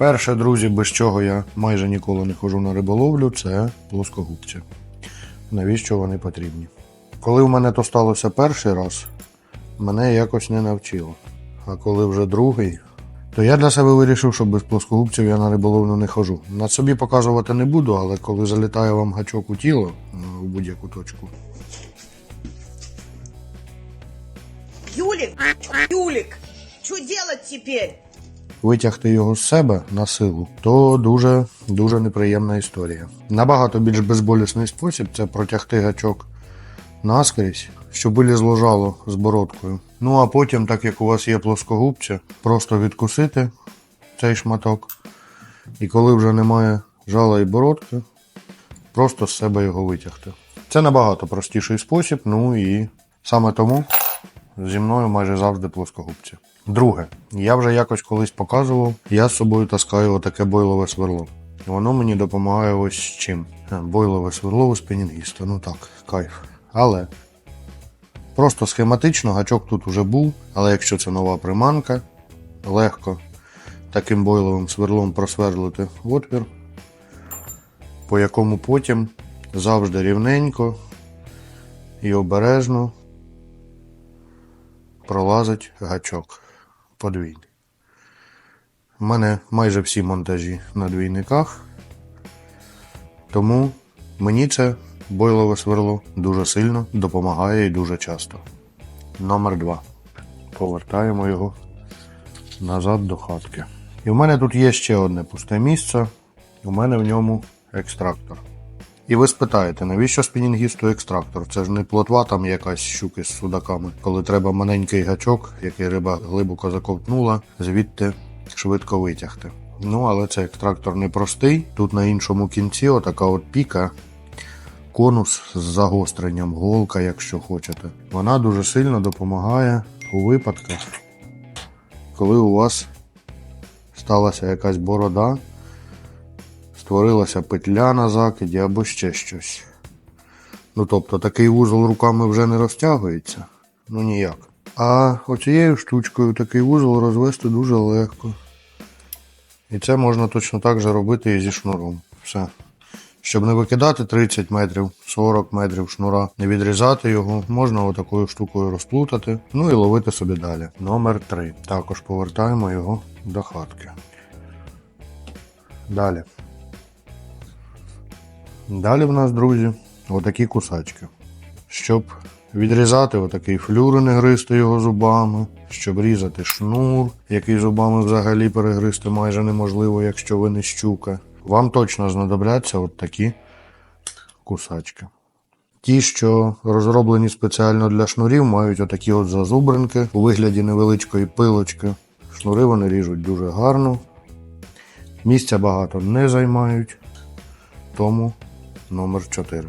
Перше, друзі, без чого я майже ніколи не ходжу на риболовлю, це плоскогубці. Навіщо вони потрібні? Коли в мене то сталося перший раз, мене якось не навчило. А коли вже другий, то я для себе вирішив, що без плоскогубців я на риболовлю не хожу. На собі показувати не буду, але коли залітає вам гачок у тіло е, у будь-яку точку, Юлик, Юлик, что делать теперь? Витягти його з себе на силу, то дуже дуже неприємна історія. Набагато більш безболісний спосіб це протягти гачок наскрізь, щоб вилізло жало з бородкою. Ну а потім, так як у вас є плоскогубця, просто відкусити цей шматок. І коли вже немає жала і бородки, просто з себе його витягти. Це набагато простіший спосіб, ну і саме тому зі мною майже завжди плоскогубці. Друге, я вже якось колись показував, я з собою таскаю отаке бойлове сверло. Воно мені допомагає ось з чим. Е, Бойлове сверло у спінінгіста. Ну так, кайф. Але просто схематично гачок тут уже був, але якщо це нова приманка, легко таким бойловим сверлом просверлити отвір, по якому потім завжди рівненько і обережно пролазить гачок подвійний. У мене майже всі монтажі на двійниках, тому мені це бойлове сверло дуже сильно допомагає і дуже часто. Номер 2. Повертаємо його назад до хатки. І в мене тут є ще одне пусте місце. У мене в ньому екстрактор. І ви спитаєте, навіщо спінінгісту екстрактор? Це ж не плотва там якась щуки з судаками, коли треба маленький гачок, який риба глибоко заковтнула, звідти швидко витягти. Ну, але цей екстрактор не простий. Тут на іншому кінці отака от піка, конус з загостренням, голка, якщо хочете. Вона дуже сильно допомагає у випадках, коли у вас сталася якась борода, створилася петля на закиді або ще щось. Ну тобто такий вузол руками вже не розтягується. Ну ніяк. А оцією штучкою такий вузол розвести дуже легко. І це можна точно так же робити і зі шнуром. Все. Щоб не викидати 30 метрів, 40 метрів шнура, не відрізати його, можна отакою штукою розплутати, ну і ловити собі далі. Номер 3. Також повертаємо його до хатки. Далі. Далі в нас, друзі, отакі кусачки. Щоб відрізати отакий флюр не гризти його зубами, щоб різати шнур, який зубами взагалі перегризти майже неможливо, якщо ви не щука. Вам точно знадобляться от такі кусачки. Ті, що розроблені спеціально для шнурів, мають отакі от зазубринки у вигляді невеличкої пилочки. Шнури вони ріжуть дуже гарно. Місця багато не займають. Тому номер 4.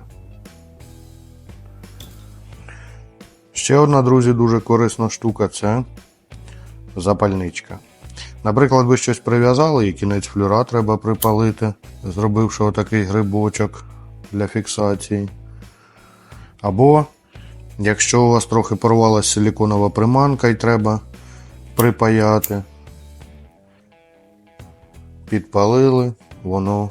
Ще одна, друзі, дуже корисна штука це запальничка. Наприклад, ви щось прив'язали і кінець флюра треба припалити, зробивши отакий грибочок для фіксації. Або, якщо у вас трохи порвалася силіконова приманка і треба припаяти, підпалили, воно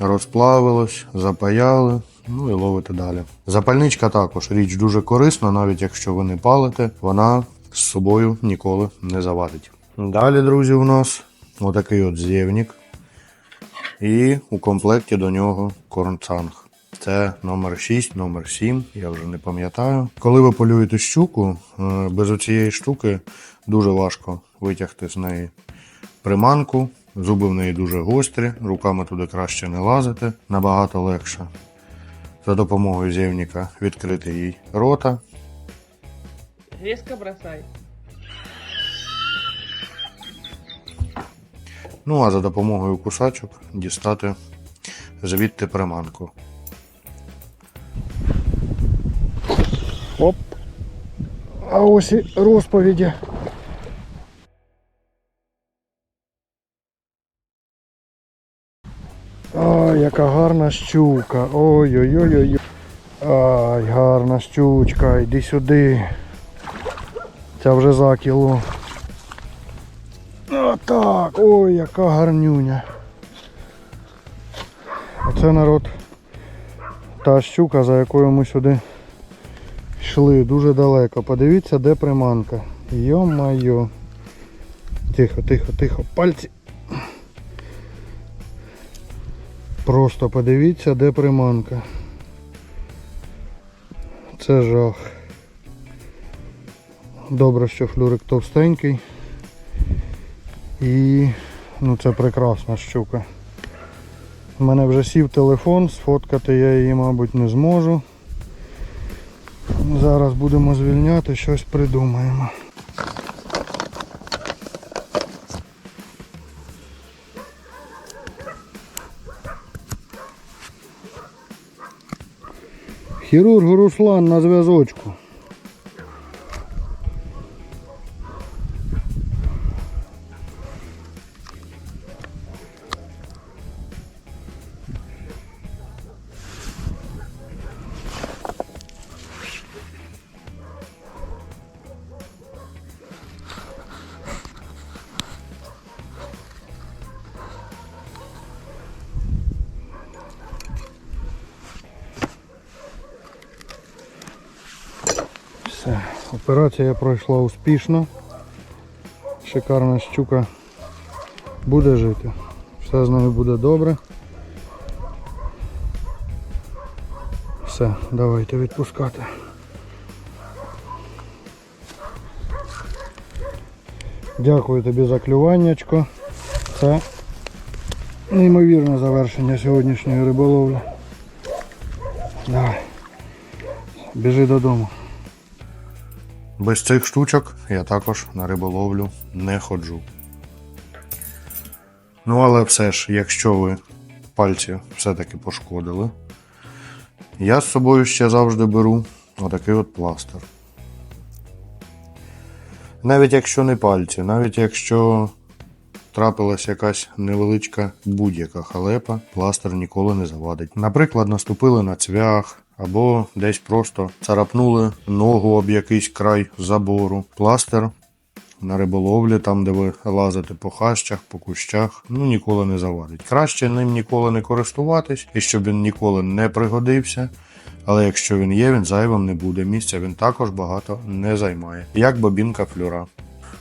розплавилось, запаяли, ну і ловите далі. Запальничка також річ дуже корисна, навіть якщо ви не палите, вона з собою ніколи не завадить. Далі, друзі, у нас отакий от зєвнік. І у комплекті до нього корнцанг. Це номер 6, номер 7, я вже не пам'ятаю. Коли ви полюєте щуку, е, без оцієї штуки дуже важко витягти з неї приманку. Зуби в неї дуже гострі, руками туди краще не лазити, набагато легше. За допомогою зєвніка відкрити їй рота. Резко бросай. Ну а за допомогою кусачок дістати звідти приманку. Оп. А ось і розповіді. Ай, яка гарна щука. Ой-ой-ой-ой. Ай, гарна щучка, йди сюди. Ця вже за кіло. Отак. Ой, яка гарнюня. Оце народ. Та щука, за якою ми сюди йшли дуже далеко. Подивіться, де приманка. Йо-майо. Тихо, тихо, тихо. Пальці. Просто подивіться, де приманка. Це жах. Добре, що флюрик товстенький. І ну це прекрасна щука. У мене вже сів телефон, сфоткати я її, мабуть, не зможу. Зараз будемо звільняти, щось придумаємо. Хірург Руслан на зв'язочку. Операція пройшла успішно. Шикарна щука буде жити. Все з нею буде добре. Все, давайте відпускати. Дякую тобі за клюваннячко. Це неймовірне завершення сьогоднішньої риболовлі. Давай. Біжи додому. Без цих штучок я також на риболовлю не ходжу. Ну, але все ж, якщо ви пальці все-таки пошкодили, я з собою ще завжди беру отакий от пластир. Навіть якщо не пальці, навіть якщо трапилась якась невеличка будь-яка халепа, пластир ніколи не завадить. Наприклад, наступили на цвях або десь просто царапнули ногу об якийсь край забору. Пластир на риболовлі, там, де ви лазите по хащах, по кущах, ну ніколи не завадить. Краще ним ніколи не користуватись, і щоб він ніколи не пригодився. Але якщо він є, він зайвим не буде. Місця він також багато не займає, як бобінка флюра.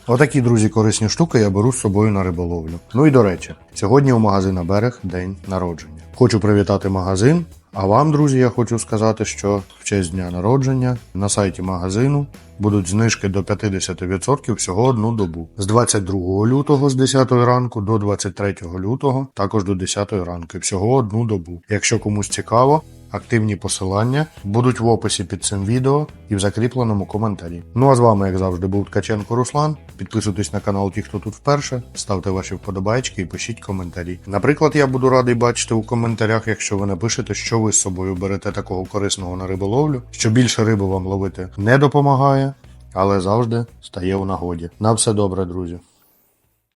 Отакі, друзі, корисні штуки я беру з собою на риболовлю. Ну і до речі, сьогодні у магазина Берег день народження. Хочу привітати магазин. А вам, друзі, я хочу сказати, що в честь дня народження на сайті магазину будуть знижки до 50% всього одну добу. З 22 лютого з 10 ранку до 23 лютого, також до 10 ранку. Всього одну добу. Якщо комусь цікаво, активні посилання будуть в описі під цим відео і в закріпленому коментарі. Ну а з вами, як завжди, був Ткаченко Руслан. Підписуйтесь на канал ті, хто тут вперше, ставте ваші вподобайки і пишіть коментарі. Наприклад, я буду радий бачити у коментарях, якщо ви напишете, що ви з собою берете такого корисного на риболовлю, що більше риби вам ловити не допомагає, але завжди стає у нагоді. На все добре, друзі.